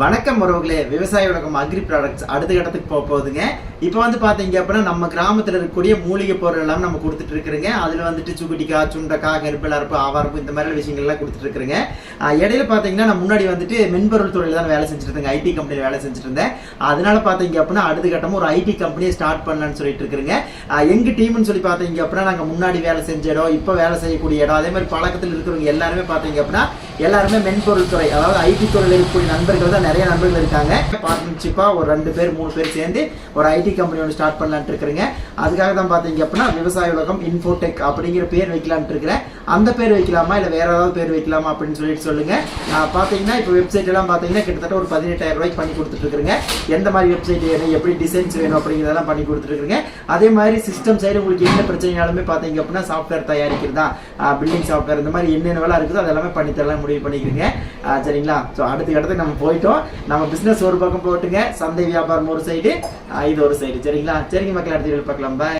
வணக்கம் உறவுகளே. விவசாய உலகம் அக்ரி ப்ராடக்ட்ஸ் அடுத்த கட்டத்துக்கு போக போகுதுங்க. இப்போ வந்து பார்த்தீங்க அப்படின்னா நம்ம கிராமத்தில் இருக்கக்கூடிய மூலிகை பொருள் எல்லாம் நம்ம கொடுத்துட்டு இருக்கிறோங்க. அதில் வந்துட்டு சுகுடிக்காய் சுண்டக்காய் கருப்பில் அறுப்பு ஆவாரப்பு இந்த மாதிரி விஷயங்கள் எல்லாம் கொடுத்துட்டு இருக்கிறேங்க. இடையில பார்த்தீங்கன்னா நான் முன்னாடி வந்துட்டு மென்பொருள் துறையில் தான் வேலை செஞ்சுட்டு ஐடி கம்பெனியில் வேலை செஞ்சுட்டு இருந்தேன் அதனால பார்த்தீங்க அப்படின்னா அடுத்த கட்டமும் ஒரு ஐடி கம்பெனியை ஸ்டார்ட் பண்ணலாம்னு சொல்லிட்டு இருக்கிறேங்க. எங்கள் டீம்னு சொல்லி பார்த்தீங்க அப்படின்னா நாங்கள் முன்னாடி வேலை செஞ்ச இடம் இப்போ வேலை செய்யக்கூடிய இடம் அதே மாதிரி பழக்கத்தில் இருக்கிறவங்க எல்லாருமே பார்த்தீங்க அப்படின்னா எல்லாருமே மென்பொருள் துறை அதாவது ஐடி துறையில் இருக்கக்கூடிய நண்பர்கள் தான் நிறைய நண்பர்கள் இருக்காங்க. பார்ட்னர்ஷிப்பாக ஒரு ரெண்டு பேர் மூணு பேர் சேர்ந்து ஒரு ஐடி கம்பெனி ஒன்று ஸ்டார்ட் பண்ணலான்ட்டு இருக்கிறேங்க. அதுக்காக தான் பார்த்தீங்க அப்படின்னா விவசாய உலகம் இன்ஃபோடெக் அப்படிங்கிற பேர் வைக்கலான்ட்டு இருக்கிறேன். அந்த பேர் வைக்கலாமா இல்லை வேற ஏதாவது பேர் வைக்கலாமா அப்படின்னு சொல்லிட்டு சொல்லுங்க. நான் பார்த்தீங்கன்னா இப்போ வெப்சைட் எல்லாம் பார்த்தீங்கன்னா கிட்டத்தட்ட ஒரு பதினெட்டாயிரம் ரூபாய்க்கு பண்ணி கொடுத்துட்டு இருக்கிறேங்க எந்த மாதிரி வெப்சைட் வேணும் எப்படி டிசைன்ஸ் வேணும் அப்படிங்கிறதெல்லாம் பண்ணி கொடுத்துட்டு இருக்கிறேங்க அதே மாதிரி சிஸ்டம் சைடு உங்களுக்கு என்ன பிரச்சனைனாலுமே பார்த்தீங்க அப்படின்னா சாஃப்ட்வேர் தயாரிக்கிறதா பில்டிங் சாஃப்ட்வேர் இந்த மாதிரி என்னென்ன வேலை இருக்குதோ அதெல்லாமே பண்ணி தரலாம் முடிவு பண்ணிக்கிறீங்க. சரிங்களா? ஸோ அடுத்த இடத்துக்கு நம்ம போயிட்டோம். நம்ம பிஸ்னஸ் ஒரு பக்கம் போட்டுங்க. சந்தை வியாபாரம் ஒரு சைடு இது ஒரு சைடு சரிங்களா? சரிங்க மக்கள் அடுத்த பார்க்கலாம். பாய்